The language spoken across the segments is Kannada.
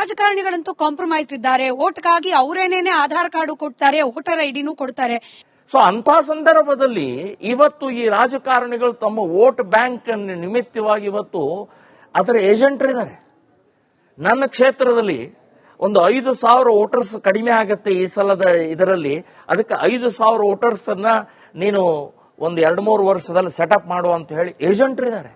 ರಾಜಕಾರಣಿಗಳಂತೂ ಕಾಂಪ್ರಮೈಸ್ ಇದ್ದಾರೆ. ಓಟ್ಗಾಗಿ ಅವರೇನೇನೆ ಆಧಾರ್ ಕಾರ್ಡು ಕೊಡ್ತಾರೆ, ವೋಟರ್ ಐಡಿನೂ ಕೊಡ್ತಾರೆ. ಸೊ ಅಂತ ಸಂದರ್ಭದಲ್ಲಿ ಇವತ್ತು ಈ ರಾಜಕಾರಣಿಗಳು ತಮ್ಮ ವೋಟ್ ಬ್ಯಾಂಕ್ ನಿಮಿತ್ತವಾಗಿ ಇವತ್ತು ಅದರ ಏಜೆಂಟ್ರಿದ್ದಾರೆ ನನ್ನ ಕ್ಷೇತ್ರದಲ್ಲಿ ಒಂದು ಐದು ಸಾವಿರ ವೋಟರ್ಸ್ ಕಡಿಮೆ ಆಗುತ್ತೆ ಈ ಸಲದ ಇದರಲ್ಲಿ. ಅದಕ್ಕೆ ಐದು ಸಾವಿರ ವೋಟರ್ಸ್ ಅನ್ನ ನೀನು ಒಂದು ಎರಡು ಮೂರು ವರ್ಷದಲ್ಲಿ ಸೆಟಪ್ ಮಾಡು ಅಂತ ಹೇಳಿ ಏಜೆಂಟ್ರಿದ್ದಾರೆ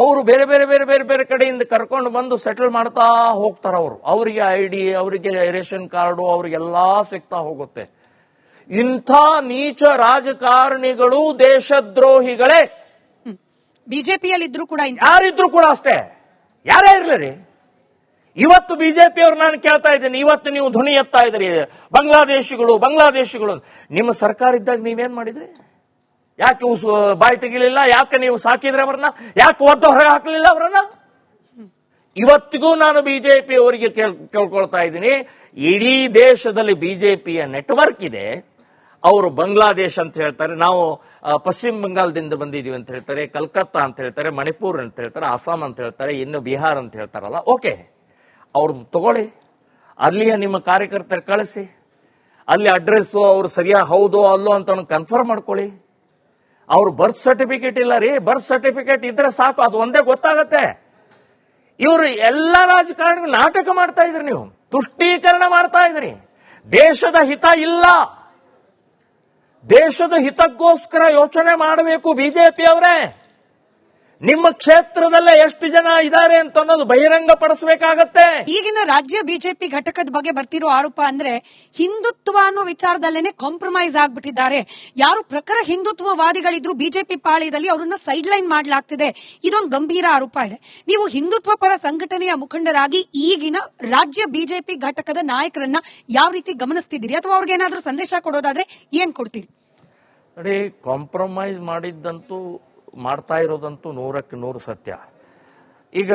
ಅವರು ಬೇರೆ ಬೇರೆ ಬೇರೆ ಬೇರೆ ಬೇರೆ ಕಡೆಯಿಂದ ಕರ್ಕೊಂಡು ಬಂದು ಸೆಟಲ್ ಮಾಡ್ತಾ ಹೋಗ್ತಾರೆ ಅವರು. ಅವರಿಗೆ ಐ ಡಿ ಅವರಿಗೆ ರೇಷನ್ ಕಾರ್ಡು ಅವ್ರಿಗೆಲ್ಲ ಸಿಗ್ತಾ ಹೋಗುತ್ತೆ. ಇಂಥ ನೀಚ ರಾಜಕಾರಣಿಗಳು ದೇಶದ್ರೋಹಿಗಳೇ. ಬಿಜೆಪಿಯಲ್ಲಿ ಇದ್ರು ಕೂಡ ಯಾರಿದ್ರು ಕೂಡ ಅಷ್ಟೇ. ಯಾರೇ ಇರ್ಲಿ ರೀ ಇವತ್ತು ಬಿಜೆಪಿ ಅವ್ರು ನಾನು ಕೇಳ್ತಾ ಇದ್ದೀನಿ. ಇವತ್ತು ನೀವು ಧ್ವನಿ ಎತ್ತಾ ಇದ್ರಿ ಬಾಂಗ್ಲಾದೇಶಿಗಳು ಬಾಂಗ್ಲಾದೇಶಿಗಳು ನಿಮ್ಮ ಸರ್ಕಾರ ಇದ್ದಾಗ ನೀವೇನ್ ಮಾಡಿದ್ರಿ? ಯಾಕೆ ಇವು ಬಾಯಿ ತೆಗಿಲಿಲ್ಲ? ಯಾಕೆ ನೀವು ಸಾಕಿದ್ರೆ ಅವ್ರನ್ನ? ಯಾಕೆ ಒದ್ದು ಹೊರಗೆ ಹಾಕಲಿಲ್ಲ ಅವರನ್ನ? ಇವತ್ತಿಗೂ ನಾನು ಬಿಜೆಪಿ ಅವರಿಗೆ ಕೇಳ್- ಕೇಳ್ಕೊಳ್ತಾ ಇದ್ದೀನಿ. ಇಡೀ ದೇಶದಲ್ಲಿ ಬಿಜೆಪಿಯ ನೆಟ್ವರ್ಕ್ ಇದೆ. ಅವರು ಬಾಂಗ್ಲಾದೇಶ್ ಅಂತ ಹೇಳ್ತಾರೆ. ನಾವು ಪಶ್ಚಿಮ ಬಂಗಾಳದಿಂದ ಬಂದಿದ್ದೀವಿ ಅಂತ ಹೇಳ್ತಾರೆ, ಕಲ್ಕತ್ತಾ ಅಂತ ಹೇಳ್ತಾರೆ, ಮಣಿಪುರ್ ಅಂತ ಹೇಳ್ತಾರೆ, ಅಸ್ಸಾಂ ಅಂತ ಹೇಳ್ತಾರೆ, ಇನ್ನು ಬಿಹಾರ್ ಅಂತ ಹೇಳ್ತಾರಲ್ಲ, ಓಕೆ. ಅವ್ರು ತಗೊಳ್ಳಿ. ಅಲ್ಲಿಯ ನಿಮ್ಮ ಕಾರ್ಯಕರ್ತರು ಕಳಿಸಿ. ಅಲ್ಲಿ ಅಡ್ರೆಸ್ಸು ಅವ್ರು ಸರಿಯಾ, ಹೌದೋ, ಅಲ್ಲೋ ಅಂತ ಕನ್ಫರ್ಮ್ ಮಾಡ್ಕೊಳ್ಳಿ. ಅವ್ರ ಬರ್ತ್ ಸರ್ಟಿಫಿಕೇಟ್ ಇಲ್ಲ ರೀ ಬರ್ತ್ ಸರ್ಟಿಫಿಕೇಟ್ ಇದ್ರೆ ಸಾಕು, ಅದು ಒಂದೇ ಗೊತ್ತಾಗತ್ತೆ. ಇವರು ಎಲ್ಲ ರಾಜಕಾರಣಿಗಳು ನಾಟಕ ಮಾಡ್ತಾ ಇದ್ರಿ ನೀವು, ತುಷ್ಟೀಕರಣ ಮಾಡ್ತಾ ಇದ್ರಿ. ದೇಶದ ಹಿತ ಇಲ್ಲ. ದೇಶದ ಹಿತಕ್ಕೋಸ್ಕರ ಯೋಚನೆ ಮಾಡಬೇಕು ಬಿಜೆಪಿ ಅವರೇ ನಿಮ್ಮ ಕ್ಷೇತ್ರದಲ್ಲೇ ಎಷ್ಟು ಜನ ಇದ್ದಾರೆ ಅಂತ ಅನ್ನೋದು ಬಹಿರಂಗ ಪಡಿಸಬೇಕಾಗತ್ತೆ ಈಗಿನ ರಾಜ್ಯ ಬಿಜೆಪಿ ಘಟಕದ ಬಗ್ಗೆ ಬರ್ತಿರೋ ಆರೋಪ ಅಂದ್ರೆ ಹಿಂದುತ್ವ ಅನ್ನೋ ವಿಚಾರದಲ್ಲೇನೆ ಕಾಂಪ್ರಮೈಸ್ ಆಗ್ಬಿಟ್ಟಿದ್ದಾರೆ. ಯಾರು ಪ್ರಖರ ಹಿಂದುತ್ವವಾದಿಗಳಿದ್ರು ಬಿಜೆಪಿ ಪಾಳ್ಯದಲ್ಲಿ ಅವರನ್ನ ಸೈಡ್ ಲೈನ್ ಮಾಡಲಾಗ್ತಿದೆ. ಇದೊಂದು ಗಂಭೀರ ಆರೋಪ ಇದೆ. ನೀವು ಹಿಂದುತ್ವ ಪರ ಸಂಘಟನೆಯ ಮುಖಂಡರಾಗಿ ಈಗಿನ ರಾಜ್ಯ ಬಿಜೆಪಿ ಘಟಕದ ನಾಯಕರನ್ನ ಯಾವ ರೀತಿ ಗಮನಿಸ್ತಿದ್ದೀರಿ? ಅಥವಾ ಅವ್ರಿಗೆ ಏನಾದರೂ ಸಂದೇಶ ಕೊಡೋದಾದ್ರೆ ಏನ್ ಕೊಡ್ತೀರಿ? ನೋಡಿ ಕಾಂಪ್ರಮೈಸ್ ಮಾಡಿದ್ದಂತೂ ಮಾಡ್ತಾ ಇರೋದಂತೂ ನೂರಕ್ಕೆ ನೂರು ಸತ್ಯ ಈಗ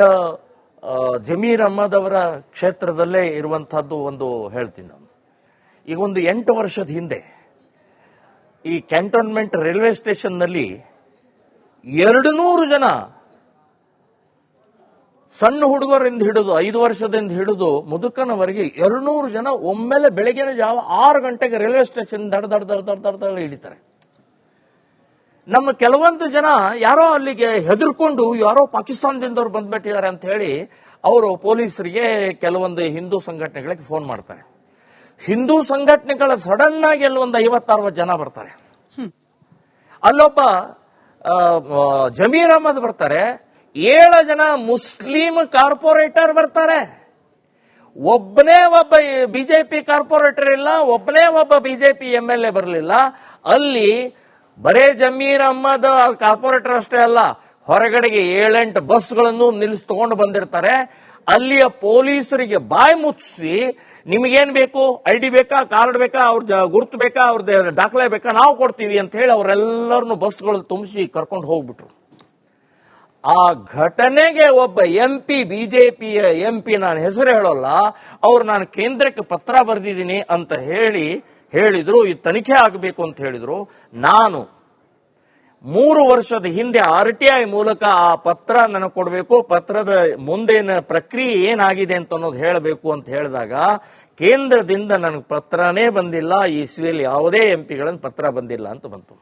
ಜಮೀರ್ ಅಹ್ಮದ್ ಅವರ ಕ್ಷೇತ್ರದಲ್ಲೇ ಇರುವಂತಹದ್ದು ಒಂದು ಹೇಳ್ತೀನಿ ನಾನು ಈಗ ಒಂದು ಎಂಟು ವರ್ಷದ ಹಿಂದೆ ಈ ಕ್ಯಾಂಟೋನ್ಮೆಂಟ್ ರೈಲ್ವೆ ಸ್ಟೇಷನ್ನಲ್ಲಿ ಎರಡು ನೂರು ಜನ ಸಣ್ಣ ಹುಡುಗರಿಂದ ಹಿಡಿದು ಐದು ವರ್ಷದಿಂದ ಹಿಡಿದು ಮುದುಕನವರೆಗೆ ಎರಡ್ನೂರು ಜನ ಒಮ್ಮೆಲೆ ಬೆಳಗಿನ ಜಾವ ಆರು ಗಂಟೆಗೆ ರೈಲ್ವೆ ಸ್ಟೇಷನ್ ದಡ ದಡ ದಡ ದಡ ದಡ ಇಳಿತಾರೆ ನಮ್ಮ ಕೆಲವೊಂದು ಜನ ಯಾರೋ ಅಲ್ಲಿಗೆ ಹೆದರ್ಕೊಂಡು ಯಾರೋ ಪಾಕಿಸ್ತಾನದಿಂದವ್ರು ಬಂದ್ಬಿಟ್ಟಿದ್ದಾರೆ ಅಂತ ಹೇಳಿ ಅವರು ಪೊಲೀಸರಿಗೆ ಕೆಲವೊಂದು ಹಿಂದೂ ಸಂಘಟನೆಗಳಿಗೆ ಫೋನ್ ಮಾಡ್ತಾರೆ. ಹಿಂದೂ ಸಂಘಟನೆಗಳ ಸಡನ್ ಆಗಿ ಅಲ್ಲಿ ಒಂದು ಐವತ್ತಾರವತ್ತು ಜನ ಬರ್ತಾರೆ. ಅಲ್ಲೊಬ್ಬ ಜಮೀರ್ ಅಹಮದ್ ಬರ್ತಾರೆ. ಏಳು ಜನ ಮುಸ್ಲಿಂ ಕಾರ್ಪೊರೇಟರ್ ಬರ್ತಾರೆ. ಒಬ್ಬನೇ ಒಬ್ಬ ಬಿಜೆಪಿ ಕಾರ್ಪೊರೇಟರ್ ಇಲ್ಲ ಒಬ್ಬನೇ ಒಬ್ಬ ಬಿಜೆಪಿ ಎಂ ಎಲ್ ಎ ಬರಲಿಲ್ಲ. ಅಲ್ಲಿ ಬರೇ ಜಮೀರ್ ಅಹ್ಮದ್ ಕಾರ್ಪೊರೇಟರ್ ಅಷ್ಟೇ ಅಲ್ಲ, ಹೊರಗಡೆಗೆ ಏಳೆಂಟು ಬಸ್ಗಳನ್ನು ನಿಲ್ಲಿಸ್ ತಗೊಂಡು ಬಂದಿರ್ತಾರೆ. ಅಲ್ಲಿಯ ಪೊಲೀಸರಿಗೆ ಬಾಯಿ ಮುಚ್ಚಿಸಿ ನಿಮಗೇನ್ ಬೇಕು? ಐ ಡಿ ಬೇಕಾ? ಕಾರ್ಡ್ ಬೇಕಾ? ಅವ್ರ ಗುರುತು ಬೇಕಾ? ಅವ್ರದ್ದು ದಾಖಲೆ ಬೇಕಾ? ನಾವು ಕೊಡ್ತೀವಿ ಅಂತ ಹೇಳಿ ಅವರೆಲ್ಲರನ್ನು ಬಸ್ಗಳಲ್ಲಿ ತುಂಬಿಸಿ ಕರ್ಕೊಂಡು ಹೋಗ್ಬಿಟ್ರು. ಆ ಘಟನೆಗೆ ಒಬ್ಬ ಎಂ ಪಿ ಬಿಜೆಪಿಯ ಎಂ ಪಿ, ನಾನು ಹೆಸರು ಹೇಳೋಲ್ಲ, ಅವ್ರು ನಾನು ಕೇಂದ್ರಕ್ಕೆ ಪತ್ರ ಬರೆದಿದ್ದೀನಿ ಅಂತ ಹೇಳಿ ಹೇಳಿದ್ರು, ಈ ತನಿಖೆ ಆಗಬೇಕು ಅಂತ ಹೇಳಿದರು. ನಾನು ಮೂರು ವರ್ಷದ ಹಿಂದೆ ಆರ್ ಟಿ ಐ ಮೂಲಕ ಆ ಪತ್ರ ನನಗೆ ಕೊಡಬೇಕು, ಪತ್ರದ ಮುಂದಿನ ಪ್ರಕ್ರಿಯೆ ಏನಾಗಿದೆ ಅಂತ ಅನ್ನೋದು ಹೇಳಬೇಕು ಅಂತ ಹೇಳಿದಾಗ ಕೇಂದ್ರದಿಂದ ನನಗೆ ಪತ್ರನೇ ಬಂದಿಲ್ಲ, ಈ ಇಸ್ವಿಯಲ್ಲಿ ಯಾವುದೇ ಎಂ ಪಿಗಳನ್ನು ಪತ್ರ ಬಂದಿಲ್ಲ ಅಂತ ಬಂತು.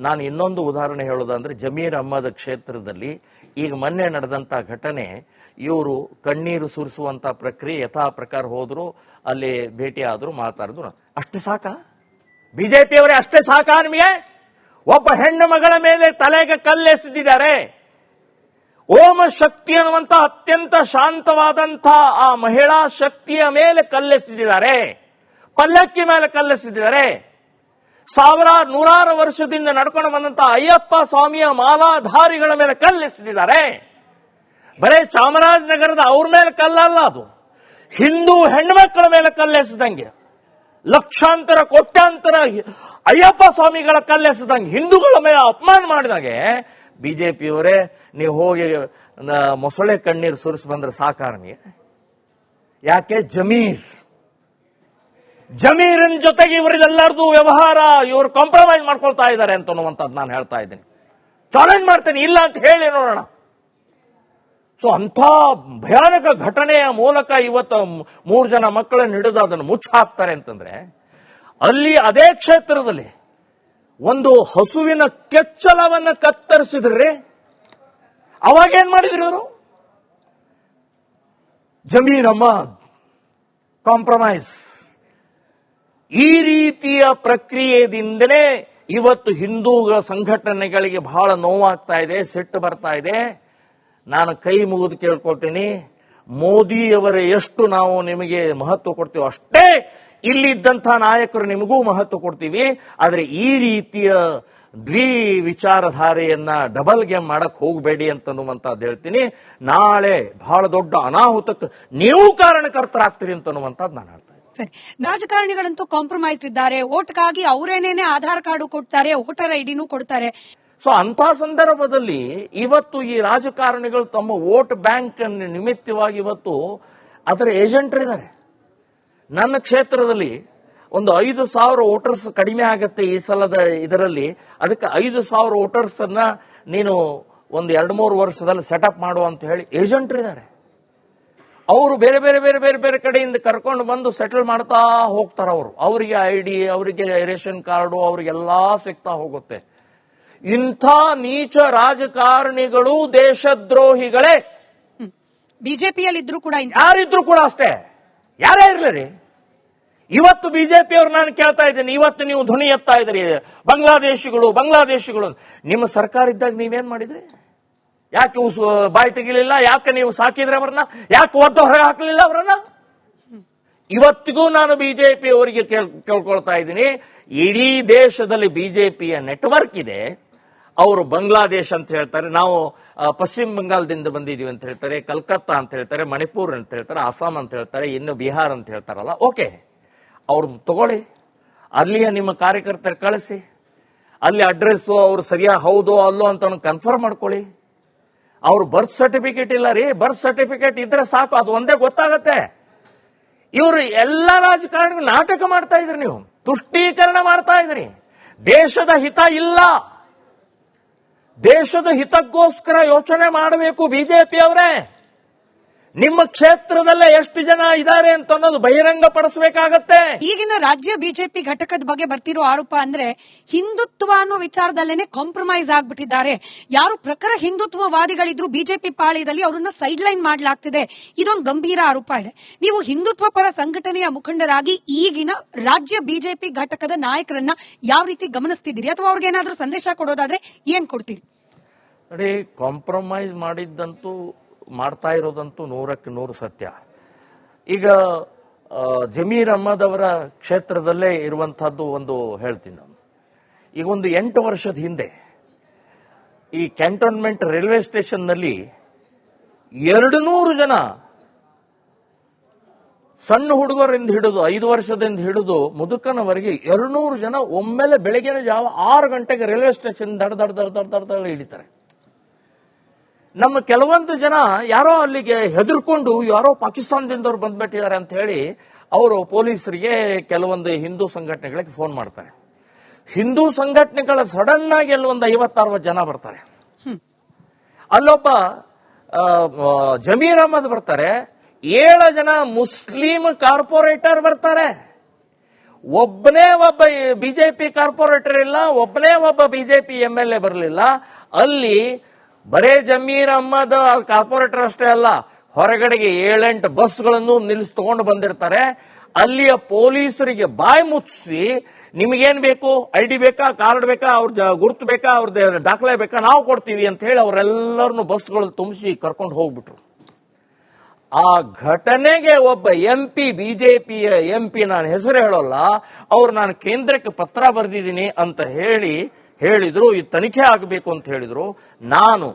ನಾನು ಇನ್ನೊಂದು ಉದಾಹರಣೆ ಹೇಳೋದಂದ್ರೆ ಜಮೀರ್ ಅಹ್ಮದ್ ಕ್ಷೇತ್ರದಲ್ಲಿ ಈಗ ಮೊನ್ನೆ ನಡೆದಂಥ ಘಟನೆ, ಇವರು ಕಣ್ಣೀರು ಸುರಿಸುವಂಥ ಪ್ರಕ್ರಿಯೆ ಯಥಾ ಪ್ರಕಾರ ಹೋದ್ರು, ಅಲ್ಲಿ ಭೇಟಿ ಮಾತಾಡಿದ್ರು. ಬಿ ಜೆ ಬಿಜೆಪಿಯವರೇ ಅಷ್ಟೇ ಸಾಕಾ ನಿಮಗೆ? ಒಬ್ಬ ಹೆಣ್ಣು ಮಗಳ ಮೇಲೆ ತಲೆಗೆ ಕಲ್ಲೆಸೆದಿದ್ದಾರೆ. ಓಮ ಶಕ್ತಿ ಅನ್ನುವಂತ ಅತ್ಯಂತ ಶಾಂತವಾದಂಥ ಆ ಮಹಿಳಾ ಶಕ್ತಿಯ ಮೇಲೆ ಕಲ್ಲೆಸೆದಿದ್ದಾರೆ. ಪಲ್ಲಕ್ಕಿ ಮೇಲೆ ಕಲ್ಲೆಸೆದಿದ್ದಾರೆ. ಸಾವಿರಾರು ನೂರಾರು ವರ್ಷದಿಂದ ನಡ್ಕೊಂಡು ಬಂದಂತ ಅಯ್ಯಪ್ಪ ಸ್ವಾಮಿಯ ಮಾಲಾಧಾರಿಗಳ ಮೇಲೆ ಕಲ್ಲೆಸೆದಿದ್ದಾರೆ ಬರೇ ಚಾಮರಾಜನಗರದ ಅವ್ರ ಮೇಲೆ ಕಲ್ಲಲ್ಲ ಅದು. ಹಿಂದೂ ಹೆಣ್ಮಕ್ಕಳ ಮೇಲೆ ಕಲ್ಲೆಸದಂಗೆ, ಲಕ್ಷಾಂತರ, ಕೋಟ್ಯಾಂತರ ಅಯ್ಯಪ್ಪ ಸ್ವಾಮಿಗಳ ಕಲ್ಲೆಸದಂಗೆ ಹಿಂದೂಗಳ ಮೇಲೆ ಅಪಮಾನ ಮಾಡಿದಾಗೆ ಬಿಜೆಪಿಯವರೇ, ನೀವು ಹೋಗಿ ಮೊಸಳೆ ಕಣ್ಣೀರು ಸುರಿಸಿ ಬಂದ್ರೆ ಸಾಕಾರ ನೀ ಯಾಕೆ? ಜಮೀರ್. ಜಮೀರಿನ ಜೊತೆಗೆ ಇವರಿಗೆಲ್ಲರದು ವ್ಯವಹಾರ, ಇವರು ಕಾಂಪ್ರಮೈಸ್ ಮಾಡ್ಕೊಳ್ತಾ ಇದ್ದಾರೆ ಅಂತ ಅನ್ನುವಂಥದ್ದು ನಾನು ಹೇಳ್ತಾ ಇದ್ದೀನಿ. ಚಾಲೆಂಜ್ ಮಾಡ್ತೇನೆ, ಇಲ್ಲ ಅಂತ ಹೇಳಿ ನೋಡೋಣ. ಸೊ ಅಂಥ ಭಯಾನಕ ಘಟನೆಯ ಮೂಲಕ ಇವತ್ತು ಮೂರು ಜನ ಮಕ್ಕಳನ್ನು ಹಿಡಿದು ಅದನ್ನು ಮುಚ್ಚಾಕ್ತಾರೆ ಅಂತಂದ್ರೆ, ಅಲ್ಲಿ ಅದೇ ಕ್ಷೇತ್ರದಲ್ಲಿ ಒಂದು ಹಸುವಿನ ಕೆಚ್ಚಲವನ್ನು ಕತ್ತರಿಸಿದ್ರೆ. ಅವಾಗ ಏನ್ ಮಾಡಿದ್ರಿ ಇವರು? ಜಮೀರಮ್ಮ ಕಾಂಪ್ರಮೈಸ್ ಈ ರೀತಿಯ ಪ್ರಕ್ರಿಯೆಯಿಂದಲೇ ಇವತ್ತು ಹಿಂದೂಗಳ ಸಂಘಟನೆಗಳಿಗೆ ಬಹಳ ನೋವಾಗ್ತಾ ಇದೆ, ಸಿಟ್ಟು ಬರ್ತಾ ಇದೆ. ನಾನು ಕೈ ಮುಗಿದು ಕೇಳ್ಕೊಳ್ತೀನಿ. ಮೋದಿಯವರ ಎಷ್ಟು ನಾವು ನಿಮಗೆ ಮಹತ್ವ ಕೊಡ್ತೀವೋ ಅಷ್ಟೇ ಇಲ್ಲಿದ್ದಂಥ ನಾಯಕರು ನಿಮಗೂ ಮಹತ್ವ ಕೊಡ್ತೀವಿ. ಆದರೆ ಈ ರೀತಿಯ ದ್ವಿ ವಿಚಾರಧಾರೆಯನ್ನ ಡಬಲ್ ಗೇಮ್ ಮಾಡಕ್ ಹೋಗಬೇಡಿ ಅಂತನ್ನುವಂಥದ್ದು ಹೇಳ್ತೀನಿ. ನಾಳೆ ಬಹಳ ದೊಡ್ಡ ಅನಾಹುತಕ್ಕೆ ನೀವು ಕಾರಣಕರ್ತರಾಗ್ತೀರಿ ಅಂತನ್ನುವಂಥದ್ದು ನಾನು ಹೇಳ್ತೀನಿ. ಸರಿ. ರಾಜಕಾರಣಿಗಳಂತೂ ಕಾಂಪ್ರಮೈಸ್ ಇದ್ದಾರೆ. ಓಟ್ಗಾಗಿ ಅವರೇನೇನೆ ಆಧಾರ್ ಕಾರ್ಡ್ ಕೊಡ್ತಾರೆ, ವೋಟರ್ ಐಡಿನೂ ಕೊಡ್ತಾರೆ. ಸೊ ಅಂತ ಸಂದರ್ಭದಲ್ಲಿ ಇವತ್ತು ಈ ರಾಜಕಾರಣಿಗಳು ತಮ್ಮ ವೋಟ್ ಬ್ಯಾಂಕ್ ನಿಮಿತ್ತವಾಗಿ ಇವತ್ತು ಅದರ ಏಜೆಂಟ್ರಿದ್ದಾರೆ ನನ್ನ ಕ್ಷೇತ್ರದಲ್ಲಿ ಒಂದು ಐದು ಸಾವಿರ ವೋಟರ್ಸ್ ಕಡಿಮೆ ಆಗುತ್ತೆ ಈ ಸಲದ ಇದರಲ್ಲಿ. ಅದಕ್ಕೆ ಐದು ಸಾವಿರ ವೋಟರ್ಸ್ ಅನ್ನ ನೀನು ಒಂದು ಎರಡು ಮೂರು ವರ್ಷದಲ್ಲಿ ಸೆಟಪ್ ಮಾಡು ಅಂತ ಹೇಳಿ ಏಜೆಂಟ್ರಿದ್ದಾರೆ ಅವರು ಬೇರೆ ಬೇರೆ ಬೇರೆ ಬೇರೆ ಬೇರೆ ಕಡೆಯಿಂದ ಕರ್ಕೊಂಡು ಬಂದು ಸೆಟಲ್ ಮಾಡ್ತಾ ಹೋಗ್ತಾರೆ ಅವರು. ಅವರಿಗೆ ಐ ಡಿ ಅವರಿಗೆ ರೇಷನ್ ಕಾರ್ಡು ಅವ್ರಿಗೆಲ್ಲ ಸಿಗ್ತಾ ಹೋಗುತ್ತೆ. ಇಂಥ ನೀಚ ರಾಜಕಾರಣಿಗಳು ದೇಶದ್ರೋಹಿಗಳೇ. ಬಿಜೆಪಿಯಲ್ಲಿ ಇದ್ರು ಕೂಡ ಯಾರಿದ್ರು ಕೂಡ ಅಷ್ಟೇ. ಯಾರೇ ಇರ್ಲಿ ಇವತ್ತು ಬಿಜೆಪಿ ಅವ್ರು ನಾನು ಕೇಳ್ತಾ ಇದ್ದೀನಿ. ಇವತ್ತು ನೀವು ಧ್ವನಿ ಎತ್ತಾ ಇದ್ರಿ ಬಾಂಗ್ಲಾದೇಶಿಗಳು ಬಾಂಗ್ಲಾದೇಶಿಗಳು. ನಿಮ್ಮ ಸರ್ಕಾರ ಇದ್ದಾಗ ನೀವೇನ್ ಮಾಡಿದ್ರಿ? ಯಾಕೆ ಬಾಯಿ ತೆಗಿಲಿಲ್ಲ? ಯಾಕೆ ನೀವು ಸಾಕಿದ್ರೆ ಅವ್ರನ್ನ? ಯಾಕೆ ಒದ್ದು ಹೊರಗೆ ಹಾಕಲಿಲ್ಲ ಅವರನ್ನ? ಇವತ್ತಿಗೂ ನಾನು ಬಿಜೆಪಿ ಅವರಿಗೆ ಕೇಳ್- ಕೇಳ್ಕೊಳ್ತಾ ಇದ್ದೀನಿ. ಇಡೀ ದೇಶದಲ್ಲಿ ಬಿಜೆಪಿಯ ನೆಟ್ವರ್ಕ್ ಇದೆ. ಅವರು ಬಾಂಗ್ಲಾದೇಶ್ ಅಂತ ಹೇಳ್ತಾರೆ. ನಾವು ಪಶ್ಚಿಮ ಬಂಗಾಳದಿಂದ ಬಂದಿದ್ದೀವಿ ಅಂತ ಹೇಳ್ತಾರೆ, ಕಲ್ಕತ್ತಾ ಅಂತ ಹೇಳ್ತಾರೆ, ಮಣಿಪುರ್ ಅಂತ ಹೇಳ್ತಾರೆ, ಅಸ್ಸಾಂ ಅಂತ ಹೇಳ್ತಾರೆ, ಇನ್ನು ಬಿಹಾರ್ ಅಂತ ಹೇಳ್ತಾರಲ್ಲ, ಓಕೆ. ಅವ್ರು ತಗೊಳ್ಳಿ. ಅಲ್ಲಿಯ ನಿಮ್ಮ ಕಾರ್ಯಕರ್ತರ ಕಳಿಸಿ. ಅಲ್ಲಿ ಅಡ್ರೆಸ್ಸು ಅವ್ರು ಸರಿಯಾಗಿ ಹೌದೋ, ಅಲ್ಲೋ ಅಂತ ಕನ್ಫರ್ಮ್ ಮಾಡ್ಕೊಳ್ಳಿ. ಅವ್ರ ಬರ್ತ್ ಸರ್ಟಿಫಿಕೇಟ್ ಇಲ್ಲ ರೀ ಬರ್ತ್ ಸರ್ಟಿಫಿಕೇಟ್ ಇದ್ರೆ ಸಾಕು, ಅದು ಒಂದೇ ಗೊತ್ತಾಗತ್ತೆ. ಇವರು ಎಲ್ಲ ರಾಜಕಾರಣಿಗಳು ನಾಟಕ ಮಾಡ್ತಾ ಇದ್ರಿ ನೀವು, ತುಷ್ಟೀಕರಣ ಮಾಡ್ತಾ ಇದ್ರಿ. ದೇಶದ ಹಿತ ಇಲ್ಲ. ದೇಶದ ಹಿತಕ್ಕೋಸ್ಕರ ಯೋಚನೆ ಮಾಡಬೇಕು ಬಿಜೆಪಿ ಅವರೇ ನಿಮ್ಮ ಕ್ಷೇತ್ರದಲ್ಲೇ ಎಷ್ಟು ಜನ ಇದ್ದಾರೆ ಅಂತ ಅನ್ನೋದು ಬಹಿರಂಗ ಪಡಿಸಬೇಕಾಗತ್ತೆ. ಈಗಿನ ರಾಜ್ಯ ಬಿಜೆಪಿ ಘಟಕದ ಬಗ್ಗೆ ಬರ್ತಿರೋ ಆರೋಪ ಅಂದ್ರೆ ಹಿಂದುತ್ವ ಅನ್ನೋ ವಿಚಾರದಲ್ಲೇನೆ ಕಾಂಪ್ರಮೈಸ್ ಆಗ್ಬಿಟ್ಟಿದ್ದಾರೆ. ಯಾರು ಪ್ರಖರ ಹಿಂದುತ್ವವಾದಿಗಳಿದ್ರು ಬಿಜೆಪಿ ಪಾಳ್ಯದಲ್ಲಿ ಅವರನ್ನ ಸೈಡ್ ಲೈನ್ ಮಾಡಲಾಗ್ತಿದೆ. ಇದೊಂದು ಗಂಭೀರ ಆರೋಪ ಇದೆ. ನೀವು ಹಿಂದುತ್ವ ಪರ ಸಂಘಟನೆಯ ಮುಖಂಡರಾಗಿ ಈಗಿನ ರಾಜ್ಯ ಬಿಜೆಪಿ ಘಟಕದ ನಾಯಕರನ್ನ ಯಾವ ರೀತಿ ಗಮನಿಸ್ತಿದ್ದೀರಿ? ಅಥವಾ ಅವ್ರಿಗೆ ಏನಾದರೂ ಸಂದೇಶ ಕೊಡೋದಾದ್ರೆ ಏನ್ ಕೊಡ್ತೀರಿ? ನೋಡಿ ಕಾಂಪ್ರಮೈಸ್ ಮಾಡಿದ್ದಂತೂ ಮಾಡ್ತಾ ಇರೋದಂತೂ ನೂರಕ್ಕೆ ನೂರು ಸತ್ಯ ಈಗ ಜಮೀರ್ ಅಹ್ಮದ್ ಅವರ ಕ್ಷೇತ್ರದಲ್ಲೇ ಇರುವಂತಹದ್ದು ಒಂದು ಹೇಳ್ತೀನಿ ನಾನು ಈಗ ಒಂದು ಎಂಟು ವರ್ಷದ ಹಿಂದೆ ಈ ಕ್ಯಾಂಟೋನ್ಮೆಂಟ್ ರೈಲ್ವೆ ಸ್ಟೇಷನ್ನಲ್ಲಿ ಎರಡು ನೂರು ಜನ ಸಣ್ಣ ಹುಡುಗರಿಂದ ಹಿಡಿದು ಐದು ವರ್ಷದಿಂದ ಹಿಡಿದು ಮುದುಕನವರೆಗೆ ಎರಡ್ನೂರು ಜನ ಒಮ್ಮೆಲೆ ಬೆಳಗಿನ ಜಾವ ಆರು ಗಂಟೆಗೆ ರೈಲ್ವೆ ಸ್ಟೇಷನ್ ದಡ ದಡ ದಡ ದಡ ದಡ ಇಳಿತಾರೆ ನಮ್ಮ ಕೆಲವೊಂದು ಜನ ಯಾರೋ ಅಲ್ಲಿಗೆ ಹೆದರ್ಕೊಂಡು ಯಾರೋ ಪಾಕಿಸ್ತಾನದಿಂದವ್ರು ಬಂದ್ಬಿಟ್ಟಿದ್ದಾರೆ ಅಂತ ಹೇಳಿ ಅವರು ಪೊಲೀಸರಿಗೆ ಕೆಲವೊಂದು ಹಿಂದೂ ಸಂಘಟನೆಗಳಿಗೆ ಫೋನ್ ಮಾಡ್ತಾರೆ. ಹಿಂದೂ ಸಂಘಟನೆಗಳ ಸಡನ್ ಆಗಿ ಅಲ್ಲಿ ಒಂದು ಐವತ್ತಾರು ಜನ ಬರ್ತಾರೆ. ಅಲ್ಲೊಬ್ಬ ಜಮೀರ್ ಅಹಮದ್ ಬರ್ತಾರೆ. ಏಳು ಜನ ಮುಸ್ಲಿಂ ಕಾರ್ಪೊರೇಟರ್ ಬರ್ತಾರೆ. ಒಬ್ಬನೇ ಒಬ್ಬ ಬಿಜೆಪಿ ಕಾರ್ಪೊರೇಟರ್ ಇಲ್ಲ ಒಬ್ಬನೇ ಒಬ್ಬ ಬಿಜೆಪಿ ಎಂ ಎಲ್ ಎ ಬರಲಿಲ್ಲ. ಅಲ್ಲಿ ಬರೇ ಜಮೀರ್ ಅಹ್ಮದ್ ಕಾರ್ಪೊರೇಟರ್ ಅಷ್ಟೇ ಅಲ್ಲ, ಹೊರಗಡೆಗೆ ಏಳೆಂಟು ಬಸ್ಗಳನ್ನು ನಿಲ್ಲಿಸಿ ತಗೊಂಡು ಬಂದಿರ್ತಾರೆ. ಅಲ್ಲಿಯ ಪೊಲೀಸರಿಗೆ ಬಾಯಿ ಮುಚ್ಚಿಸಿ ನಿಮಗೇನ್ ಬೇಕು? ಐ ಡಿ ಬೇಕಾ? ಕಾರ್ಡ್ ಬೇಕಾ? ಅವ್ರ ಗುರುತು ಬೇಕಾ? ಅವ್ರ ದಾಖಲೆ ಬೇಕಾ? ನಾವು ಕೊಡ್ತೀವಿ ಅಂತ ಹೇಳಿ ಅವರೆಲ್ಲರನ್ನು ಬಸ್ಗಳಲ್ಲಿ ತುಂಬಿಸಿ ಕರ್ಕೊಂಡು ಹೋಗ್ಬಿಟ್ರು. ಆ ಘಟನೆಗೆ ಒಬ್ಬ ಎಂ ಪಿ ಬಿಜೆಪಿಯ ಎಂ ಪಿ, ನಾನು ಹೆಸರು ಹೇಳೋಲ್ಲ, ಅವ್ರು ನಾನು ಕೇಂದ್ರಕ್ಕೆ ಪತ್ರ ಬರೆದಿದ್ದೀನಿ ಅಂತ ಹೇಳಿ ಹೇಳಿದ್ರು, ಈ ತನಿಖೆ ಆಗಬೇಕು ಅಂತ ಹೇಳಿದರು. ನಾನು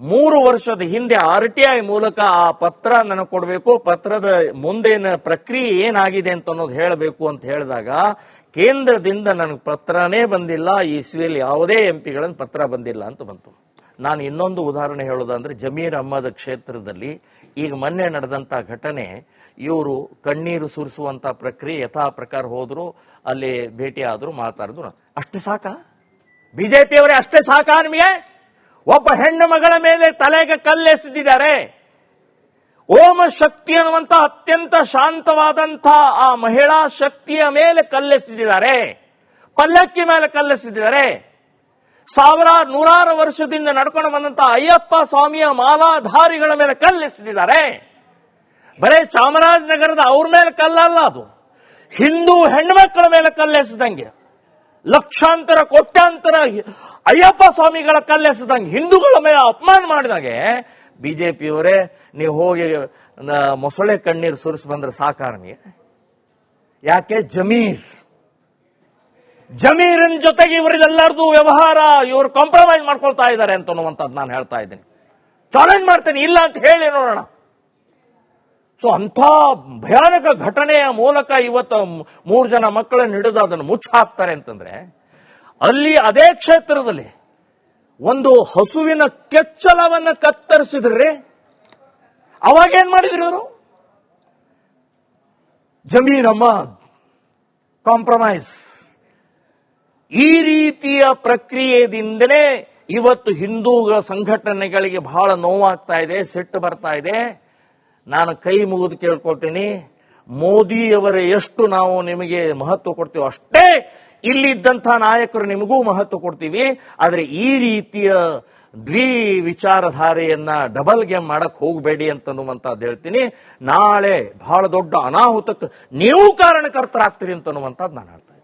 ಮೂರು ವರ್ಷದ ಹಿಂದೆ ಆರ್ ಟಿ ಐ ಮೂಲಕ ಆ ಪತ್ರ ನನಗೆ ಕೊಡಬೇಕು, ಪತ್ರದ ಮುಂದಿನ ಪ್ರಕ್ರಿಯೆ ಏನಾಗಿದೆ ಅಂತ ಅನ್ನೋದು ಹೇಳಬೇಕು ಅಂತ ಹೇಳಿದಾಗ, ಕೇಂದ್ರದಿಂದ ನನಗೆ ಪತ್ರನೇ ಬಂದಿಲ್ಲ, ಈ ಇಸ್ವಿಯಲ್ಲಿ ಯಾವುದೇ ಎಂ ಪಿಗಳನ್ನು ಪತ್ರ ಬಂದಿಲ್ಲ ಅಂತ ಬಂತು. ನಾನು ಇನ್ನೊಂದು ಉದಾಹರಣೆ ಹೇಳೋದಂದ್ರೆ ಜಮೀರ್ ಅಹ್ಮದ್ ಕ್ಷೇತ್ರದಲ್ಲಿ ಈಗ ಮೊನ್ನೆ ನಡೆದಂತ ಘಟನೆ, ಇವರು ಕಣ್ಣೀರು ಸುರಿಸುವಂತ ಪ್ರಕ್ರಿಯೆ ಯಥಾ ಪ್ರಕಾರ ಹೋದ್ರು, ಅಲ್ಲಿ ಭೇಟಿ ಆದ್ರು, ಮಾತಾಡಿದ್ರು. ಅಷ್ಟೇ ಸಾಕಾ? ಬಿಜೆಪಿಯವರೇ ಅಷ್ಟೇ ಸಾಕಾ ನಿಮಗೆ? ಒಬ್ಬ ಹೆಣ್ಣು ಮಗಳ ಮೇಲೆ ತಲೆಗೆ ಕಲ್ಲೆಸೆದಿದ್ದಾರೆ. ಓಮ ಶಕ್ತಿ ಅನ್ನುವಂತ ಅತ್ಯಂತ ಶಾಂತವಾದಂಥ ಆ ಮಹಿಳಾ ಶಕ್ತಿಯ ಮೇಲೆ ಕಲ್ಲೆಸೆದಿದ್ದಾರೆ. ಪಲ್ಲಕ್ಕಿ ಮೇಲೆ ಕಲ್ಲೆಸೆದಿದ್ದಾರೆ. ಸಾವಿರ ನೂರಾರು ವರ್ಷದಿಂದ ನಡ್ಕೊಂಡು ಬಂದಂತ ಅಯ್ಯಪ್ಪ ಸ್ವಾಮಿಯ ಮಾಲಾಧಾರಿಗಳ ಮೇಲೆ ಕಲ್ಲೆಸೆದಿದ್ದಾರೆ ಬರೇ ಚಾಮರಾಜನಗರದ ಅವ್ರ ಮೇಲೆ ಕಲ್ಲಲ್ಲ ಅದು. ಹಿಂದೂ ಹೆಣ್ಮಕ್ಳ ಮೇಲೆ ಕಲ್ಲೆಸದಂಗೆ ಲಕ್ಷಾಂತರ, ಕೋಟ್ಯಾಂತರ ಅಯ್ಯಪ್ಪ ಸ್ವಾಮಿಗಳ ಕಲ್ಲೆಸದಂಗೆ ಹಿಂದೂಗಳ ಮೇಲೆ ಅಪಮಾನ ಮಾಡಿದಾಗೆ ಬಿಜೆಪಿಯವರೇ, ನೀವು ಹೋಗಿ ಮೊಸಳೆ ಕಣ್ಣೀರು ಸುರಿಸಿ ಬಂದ್ರೆ ಸಾಕಾರ ನಿಮಗೆ? ಯಾಕೆ? ಜಮೀರ್. ಜಮೀರಿನ ಜೊತೆಗೆ ಇವರಿಗೆಲ್ಲರದು ವ್ಯವಹಾರ, ಇವರು ಕಾಂಪ್ರಮೈಸ್ ಮಾಡ್ಕೊಳ್ತಾ ಇದ್ದಾರೆ ಅಂತ ಅನ್ನುವಂಥದ್ದು ನಾನು ಹೇಳ್ತಾ ಇದ್ದೀನಿ. ಚಾಲೆಂಜ್ ಮಾಡ್ತೇನೆ, ಇಲ್ಲ ಅಂತ ಹೇಳಿ ನೋಡೋಣ. ಸೊ ಅಂಥ ಭಯಾನಕ ಘಟನೆಯ ಮೂಲಕ ಇವತ್ತು ಮೂರು ಜನ ಮಕ್ಕಳನ್ನು ಹಿಡಿದು ಅದನ್ನು ಮುಚ್ಚಾಕ್ತಾರೆ ಅಂತಂದ್ರೆ, ಅಲ್ಲಿ ಅದೇ ಕ್ಷೇತ್ರದಲ್ಲಿ ಒಂದು ಹಸುವಿನ ಕೆಚ್ಚಲವನ್ನು ಕತ್ತರಿಸಿದ್ರಿ ಅವಾಗೇನ್ ಮಾಡಿದ್ರು ಇವರು? ಜಮೀರಮ್ಮ ಕಾಂಪ್ರಮೈಸ್ ಈ ರೀತಿಯ ಪ್ರಕ್ರಿಯೆಯಿಂದಲೇ ಇವತ್ತು ಹಿಂದೂಗಳ ಸಂಘಟನೆಗಳಿಗೆ ಬಹಳ ನೋವಾಗ್ತಾ ಇದೆ, ಸಿಟ್ಟು ಬರ್ತಾ ಇದೆ. ನಾನು ಕೈ ಮುಗಿದು ಕೇಳ್ಕೊಳ್ತೀನಿ. ಮೋದಿಯವರ ಎಷ್ಟು ನಾವು ನಿಮಗೆ ಮಹತ್ವ ಕೊಡ್ತೀವೋ ಅಷ್ಟೇ ಇಲ್ಲಿದ್ದಂಥ ನಾಯಕರು ನಿಮಗೂ ಮಹತ್ವ ಕೊಡ್ತೀವಿ. ಆದರೆ ಈ ರೀತಿಯ ದ್ವಿ ವಿಚಾರಧಾರೆಯನ್ನ ಡಬಲ್ ಗೇಮ್ ಮಾಡಕ್ ಹೋಗಬೇಡಿ ಅಂತನ್ನುವಂಥದ್ದು ಹೇಳ್ತೀನಿ. ನಾಳೆ ಬಹಳ ದೊಡ್ಡ ಅನಾಹುತಕ್ಕೆ ನೀವು ಕಾರಣಕರ್ತರಾಗ್ತೀರಿ ಅಂತನ್ನುವಂಥದ್ದು ನಾನು ಹೇಳ್ತೇನೆ